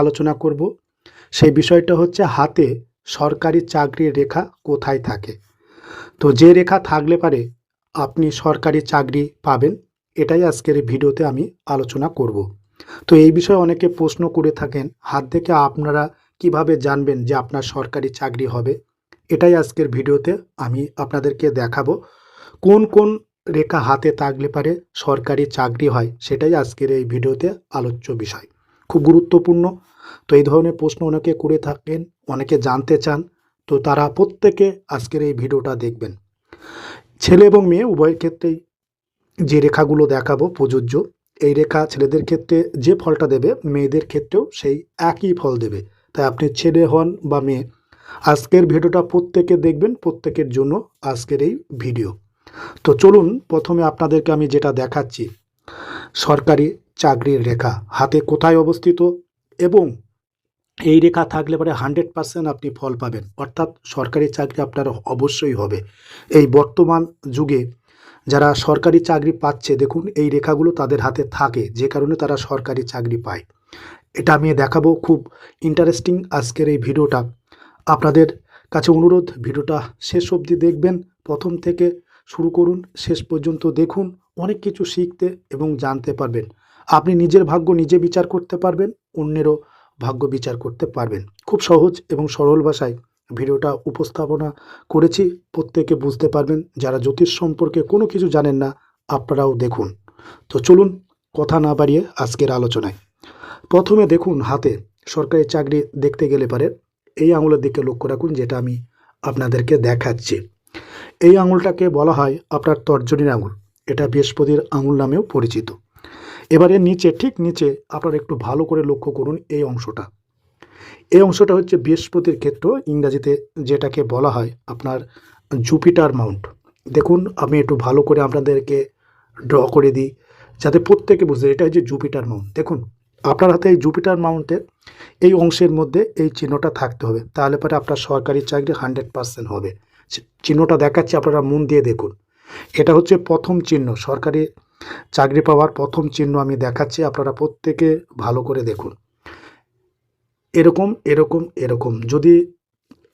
আলোচনা করব। সেই বিষয়টা হচ্ছে হাতে সরকারি চাকরির রেখা কোথায় থাকে। তো যে রেখা থাকলে পারে আপনি সরকারি চাকরি পাবেন, এটাই আজকের ভিডিওতে আমি আলোচনা করব। তো এই বিষয়ে অনেকে প্রশ্ন করে থাকেন, হাত দেখে আপনারা কীভাবে জানবেন যে আপনার সরকারি চাকরি হবে? এটাই আজকের ভিডিওতে আমি আপনাদেরকে দেখাবো। কোন কোন রেখা হাতে থাকলে পারে সরকারি চাকরি হয়, সেটাই আজকের এই ভিডিওতে আলোচ্য বিষয়। খুব গুরুত্বপূর্ণ তো এই ধরনের প্রশ্ন অনেকে করে থাকেন, অনেকে জানতে চান। তো তারা প্রত্যেকে আজকের এই ভিডিওটা দেখবেন। ছেলে এবং মেয়ে, উভয়ের ক্ষেত্রেই যে রেখাগুলো দেখাবো, প্রযোজ্য, এই রেখা ছেলেদের ক্ষেত্রে যে ফলটা দেবে, মেয়েদের ক্ষেত্রেও সেই একই ফল দেবে। তাই আপনি ছেলে হন বা মেয়ে, আজকের ভিডিওটা প্রত্যেকে দেখবেন, প্রত্যেকের জন্য আজকের এই ভিডিও। তো চলুন, প্রথমে আপনাদেরকে আমি যেটা দেখাচ্ছি, সরকারি চাকরির রেখা, হাতে কোথায় অবস্থিত এবং এই রেখা থাকলে পরে হান্ড্রেড পার্সেন্ট আপনি ফল পাবেন। অর্থাৎ সরকারি চাকরি আপনার অবশ্যই হবে। এই বর্তমান যুগে যারা সরকারি চাকরি পাচ্ছে, দেখুন এই রেখাগুলো তাদের হাতে থাকে, যে কারণে তারা সরকারি চাকরি পায়। এটা আমি দেখাবো খুব ইন্টারেস্টিং আজকের এই ভিডিওটা। আপনাদের কাছে অনুরোধ, ভিডিওটা শেষ অবধি দেখবেন, প্রথম থেকে শুরু করুন, শেষ পর্যন্ত দেখুন, অনেক কিছু শিখতে এবং জানতে পারবেন। আপনি নিজের ভাগ্য নিজে বিচার করতে পারবেন। অন্যেরও ভাগ্য বিচার করতে পারবেন। খুব সহজ এবং সরল ভাষায় ভিডিওটা উপস্থাপনা করেছি। প্রত্যেকে বুঝতে পারবেন, যারা জ্যোতিষ সম্পর্কে কোনো কিছু জানেন না, আপনারাও দেখুন। তো চলুন কথা না বাড়িয়ে আজকের আলোচনায়। প্রথমে দেখুন হাতে, সরকারি চাকরি দেখতে গেলে পারে। এই আঙুলের দিকে লক্ষ্য রাখুন, যেটা আমি আপনাদেরকে দেখাচ্ছি। এই আঙুলটাকে বলা হয় আপনার তর্জনীর আঙুল। এটা বৃহস্পতির আঙুল নামেও পরিচিত। এবারে নিচে, ঠিক নিচে আপনারা একটু ভালো করে লক্ষ্য করুন এই অংশটা। এই অংশটা হচ্ছে বৃহস্পতির ক্ষেত্র, ইংরাজিতে যেটাকে বলা হয় আপনার জুপিটার মাউন্ট। দেখুন, আমি একটু ভালো করে আপনাদেরকে ড্র করে দিই, যাতে প্রত্যেকে বুঝতে এটা হচ্ছে জুপিটার মাউন্ট। দেখুন, আপনার হাতে এই জুপিটার মাউন্টের এই অংশের মধ্যে এই চিহ্নটা থাকতে হবে, তাহলে পরে আপনার সরকারি চাকরি হান্ড্রেড পার্সেন্ট হবে। চিহ্নটা দেখাচ্ছি, আপনারা মন দিয়ে দেখুন। এটা হচ্ছে প্রথম চিহ্ন, সরকারি চাকরি পাওয়ার প্রথম চিহ্ন আমি দেখাচ্ছি, আপনারা প্রত্যেকে ভালো করে দেখুন। এরকম এরকম এরকম। যদি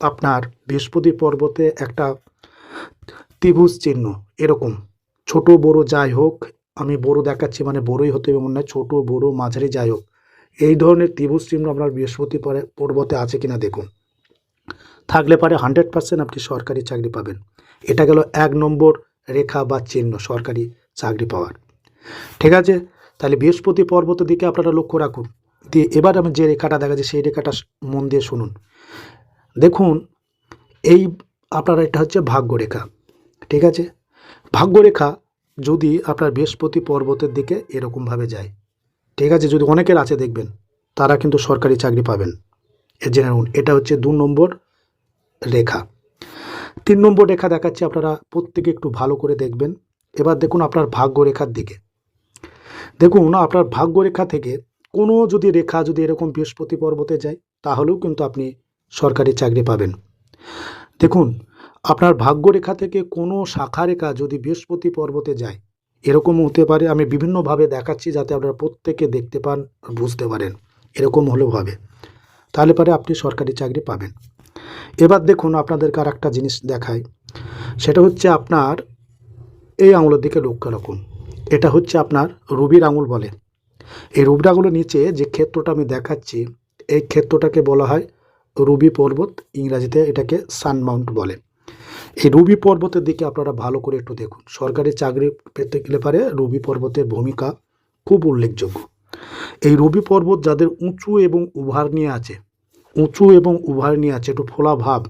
আপনার বৃহস্পতি পর্বতে একটা ত্রিভুজ চিহ্ন, এরকম। ছোট, বড় যাই হোক, আমি বড় দেখাচ্ছি মানে বড়ই হতে হবে মনে হয়, ছোটো, বড়, মাঝারি যাই হোক। এই ধরনের ত্রিভুজ চিহ্ন আপনার বৃহস্পতি পরে- পর্বতে আছে কিনা দেখুন। থাকলে পারে হান্ড্রেড পার্সেন্ট আপনি সরকারি চাকরি পাবেন। এটা গেল এক নম্বর রেখা বা চিহ্ন সরকারি। চাকরি পাওয়ার। ঠিক আছে? তাহলে বৃহস্পতি পর্বতের দিকে আপনারা লক্ষ্য রাখুন। দিয়ে এবার আমি যে রেখাটা দেখা যায় সেই রেখাটা মন দিয়ে শুনুন। দেখুন, এই আপনার এটা হচ্ছে ভাগ্যরেখা। ঠিক আছে? ভাগ্যরেখা যদি আপনার বৃহস্পতি পর্বতের দিকে এরকমভাবে যায়, ঠিক আছে? যদি অনেকের আছে, দেখবেন, তারা কিন্তু সরকারি চাকরি পাবেন। জেনে রাখুন এটা হচ্ছে দু নম্বর রেখা। তিন নম্বর রেখা দেখাচ্ছে আপনারা, প্রত্যেকে একটু ভালো করে দেখবেন। এবার দেখুন আপনার ভাগ্য রেখার দিকে। দেখুন আপনার ভাগ্য রেখা থেকে কোনো যদি রেখা যদি এরকম বৃহস্পতি পর্বতে যায়, তাহলেও কিন্তু আপনি সরকারি চাকরি পাবেন। দেখুন, আপনার ভাগ্য রেখা থেকে কোনো শাখা রেখা যদি বৃহস্পতি পর্বতে যায় এরকম হতে পারে, আমি বিভিন্নভাবে দেখাচ্ছি যাতে আপনারা প্রত্যেকে দেখতে পান বুঝতে পারেন, এরকম হলেও হবে। তাহলে পরে আপনি সরকারি চাকরি পাবেন। এবার দেখুন আপনাদেরকে আর একটা জিনিস দেখায় সেটা হচ্ছে আপনার এই আঙুলের দিকে লক্ষ্য রাখুন। এটা হচ্ছে আপনার রুবির আঙুল বলে। এই রুবির আঙুলের নিচে যে ক্ষেত্রটা আমি দেখাচ্ছি, এই ক্ষেত্রটাকে বলা হয় রুবি পর্বত, ইংরাজিতে এটাকে সান মাউন্ট বলে। এই রুবি পর্বতের দিকে আপনারা ভালো করে একটু দেখুন। সরকারি চাকরি পেতে গেলে পারে রুবি পর্বতের ভূমিকা খুব উল্লেখযোগ্য। এই রবি পর্বত যাদের উঁচু এবং উভার নিয়ে আছে, উঁচু এবং উভার নিয়ে আছে, একটু ফোলা ভাব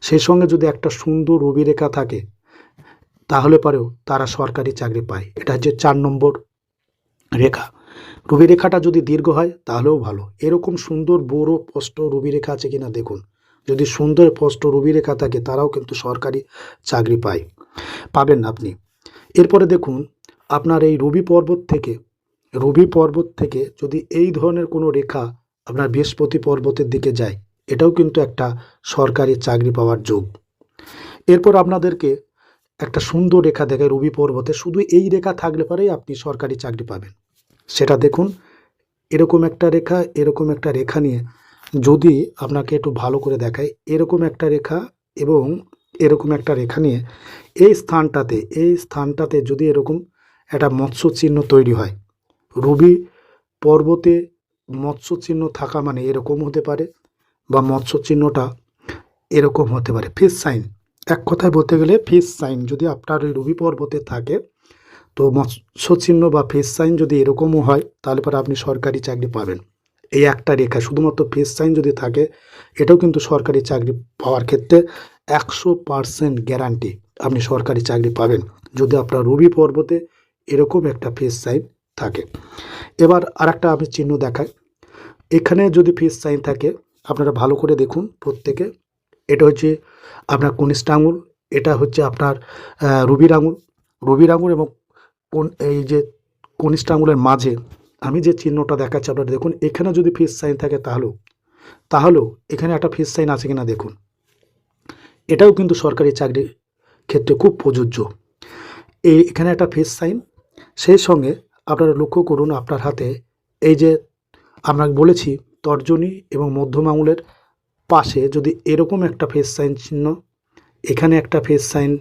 সেই সঙ্গে যদি একটা সুন্দর রবি রেখা থাকে তাহলে পরেও তারা সরকারি চাকরি পায়। এটা হচ্ছে চার নম্বর রেখা। রবি রেখাটা যদি দীর্ঘ হয়, তাহলেও ভালো। এরকম সুন্দর বড় স্পষ্ট রবি রেখা আছে কিনা দেখুন। যদি সুন্দর স্পষ্ট রবি রেখা থাকে, তারাও কিন্তু সরকারি চাকরি পায়। পাবেন না আপনি। এরপরে দেখুন, আপনার এই রবি পর্বত থেকে, রবি পর্বত থেকে যদি এই ধরনের কোনো রেখা আপনার বৃহস্পতি পর্বতের দিকে যায়, এটাও কিন্তু একটা সরকারি চাকরি পাওয়ার যোগ। এরপর আপনাদেরকে একটা সুন্দর রেখা দেখায় রবি পর্বতে শুধু এই রেখা থাকলে পরেই আপনি সরকারি চাকরি পাবেন। সেটা দেখুন, এরকম একটা রেখা, এরকম একটা রেখা নিয়ে যদি আপনাকে একটু ভালো করে দেখায়, এরকম একটা রেখা এবং এরকম একটা রেখা নিয়ে এই স্থানটাতে এই স্থানটাতে যদি এরকম একটা মৎস্য চিহ্ন তৈরি হয়, রবি পর্বতে মৎস্য চিহ্ন থাকা মানে এরকম হতে পারে বা মৎস্য চিহ্নটা এরকম হতে পারে। ফিস সাইন এক কথায় বলতে গেলে ফিস সাইন যদি আপনার ওই রবি পর্বতে থাকে, তো মৎস্য চিহ্ন বা ফেস সাইন যদি এরকমও হয়, তাহলে পরে আপনি সরকারি চাকরি পাবেন। এই একটা রেখা, শুধুমাত্র ফেস সাইন যদি থাকে, এটাও কিন্তু সরকারি চাকরি পাওয়ার ক্ষেত্রে একশো পারসেন্ট গ্যারান্টি আপনি সরকারি চাকরি পাবেন, যদি আপনার রবি পর্বতে এরকম একটা ফেস সাইন থাকে। এবার আরেকটা আমি চিহ্ন দেখাই। এখানে যদি ফেস সাইন থাকে, আপনারা ভালো করে দেখুন প্রত্যেকে। এটা হচ্ছে আপনার কনিষ্ঠ আঙুল, এটা হচ্ছে আপনার রবির আঙুল। রবির আঙুল এবং কোন, এই যে কনিষ্ঠ আঙুলের মাঝে, আমি যে চিহ্নটা দেখাচ্ছি আপনারা দেখুন, এখানে যদি ফিস সাইন থাকে তাহলেও তাহলেও এখানে একটা ফিস সাইন আছে কিনা দেখুন। এটাও কিন্তু সরকারি চাকরির ক্ষেত্রে খুব প্রযোজ্য। এই এখানে একটা ফিস সাইন সেই সঙ্গে আপনারা লক্ষ্য করুন আপনার হাতে এই যে আমরা বলেছি তর্জনী এবং মধ্যম আঙুলের পাশে যদি এরকম একটা ফেস সাইন চিহ্ন, এখানে একটা ফেস সাইন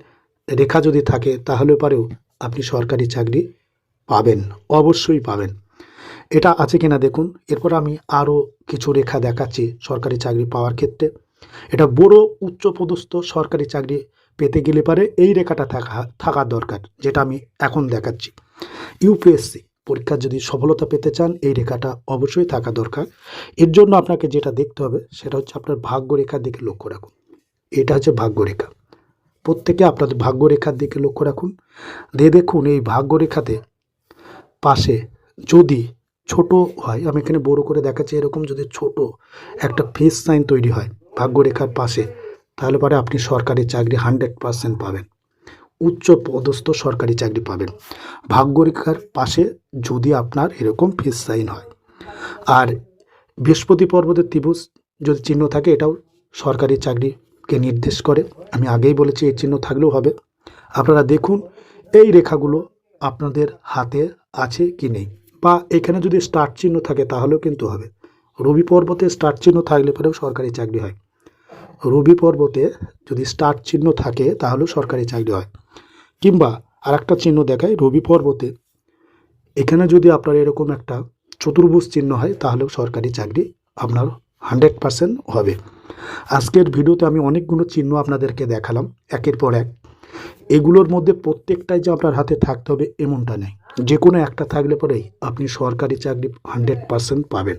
রেখা যদি থাকে, তাহলে পরেও আপনি সরকারি চাকরি পাবেন, অবশ্যই পাবেন। এটা আছে কিনা দেখুন। এরপর আমি আরও কিছু রেখা দেখাচ্ছি সরকারি চাকরি পাওয়ার ক্ষেত্রে। এটা বড় উচ্চপদস্থ সরকারি চাকরি পেতে গেলে পারে এই রেখাটা থাকা থাকার দরকার, যেটা আমি এখন দেখাচ্ছি। ইউপিএসসি পরীক্ষা যদি সফলতা পেতে চান, এই রেখাটা অবশ্যই থাকা দরকার। এর জন্য আপনাকে যেটা দেখতে হবে, সেটা হচ্ছে আপনার ভাগ্যরেখার দিকে লক্ষ্য রাখুন। এটা হচ্ছে ভাগ্যরেখা। প্রত্যেকে আপনাদের ভাগ্যরেখার দিকে লক্ষ্য রাখুন। দিয়ে দেখুন, এই ভাগ্যরেখাতে পাশে যদি ছোট হয়, আমি এখানে বড় করে দেখাচ্ছি, এরকম যদি ছোট একটা ফেস সাইন তৈরি হয় ভাগ্যরেখার পাশে, তাহলে পরে আপনি সরকারি চাকরি হান্ড্রেড পাবেন। উচ্চ পদস্থ সরকারি চাকরি পাবেন। ভাগ্যরেখার পাশে যদি আপনার এরকম ফিস সাইন হয়। আর বৃহস্পতি পর্বতের ত্রিভুজ যদি চিহ্ন থাকে, এটাও সরকারি চাকরিকে নির্দেশ করে। আমি আগেই বলেছি, এই চিহ্ন থাকলেও হবে। আপনারা দেখুন, এই রেখাগুলো আপনাদের হাতে আছে কি নেই। বা এখানে যদি স্টার্ট চিহ্ন থাকে, তাহলেও কিন্তু হবে। রবি পর্বতে স্টার্ট চিহ্ন থাকলে পরেও সরকারি চাকরি হয়। রবি পর্বতে যদি স্টার্ট চিহ্ন থাকে, তাহলেও সরকারি চাকরি হয়। কিংবা আর একটা চিহ্ন দেখায় রবি পর্বতে। এখানে যদি আপনার এরকম একটা চতুর্ভুজ চিহ্ন হয়, তাহলেও সরকারি চাকরি আপনার হান্ড্রেড পারসেন্ট হবে। আজকের ভিডিওতে আমি অনেকগুলো চিহ্ন আপনাদেরকে দেখালাম, একের পর এক। এগুলোর মধ্যে প্রত্যেকটাই যে আপনার হাতে থাকতে হবে, এমনটা নেই। যে কোনো একটা থাকলে পরেই আপনি সরকারি চাকরি হান্ড্রেড পারসেন্ট পাবেন।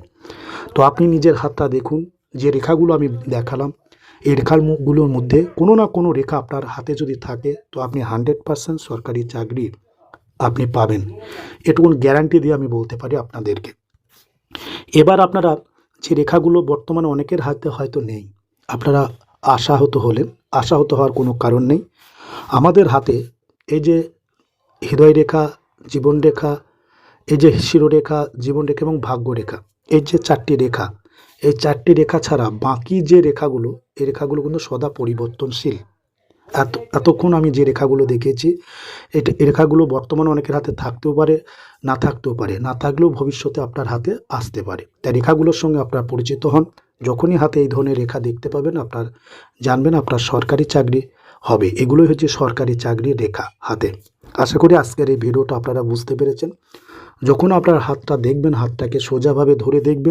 তো আপনি নিজের হাতটা দেখুন, যে রেখাগুলো আমি দেখালাম এই রেখাগুলোর মধ্যে কোনো না কোনো রেখা আপনার হাতে যদি থাকে, তো আপনি হান্ড্রেড পারসেন্ট সরকারি চাকরি আপনি পাবেন। এটুকুন গ্যারান্টি দিয়ে আমি বলতে পারি আপনাদেরকে। এবার আপনারা যে রেখাগুলো বর্তমানে অনেকের হাতে হয়তো নেই, আপনারা আশাহত হলেন, আশাহত হওয়ার কোনো কারণ নেই। আমাদের হাতে এই যে হৃদয় রেখা, জীবন রেখা, এই যে শিরোরেখা জীবন রেখা এবং ভাগ্য রেখা, এই যে চারটি রেখা, এই চারটি রেখা ছাড়া বাকি যে রেখাগুলো এই রেখাগুলো কিন্তু সদা পরিবর্তনশীল। এত, এতক্ষণ আমি যে রেখাগুলো দেখেছি, এটা রেখাগুলো বর্তমানে অনেকের হাতে থাকতেও পারে, না থাকতেও পারে। না থাকলেও ভবিষ্যতে আপনার হাতে আসতে পারে। তাই রেখাগুলোর সঙ্গে আপনার পরিচিত হন। যখনই হাতে এই ধরনের রেখা দেখতে পাবেন, আপনার জানবেন আপনার সরকারি চাকরি হবে। এগুলোই হচ্ছে সরকারি চাকরির রেখা হাতে। আশা করি আজকের এই ভিডিওটা আপনারা বুঝতে পেরেছেন। যখন আপনার হাতটা দেখবেন, হাতটাকে সোজাভাবে ধরে দেখবেন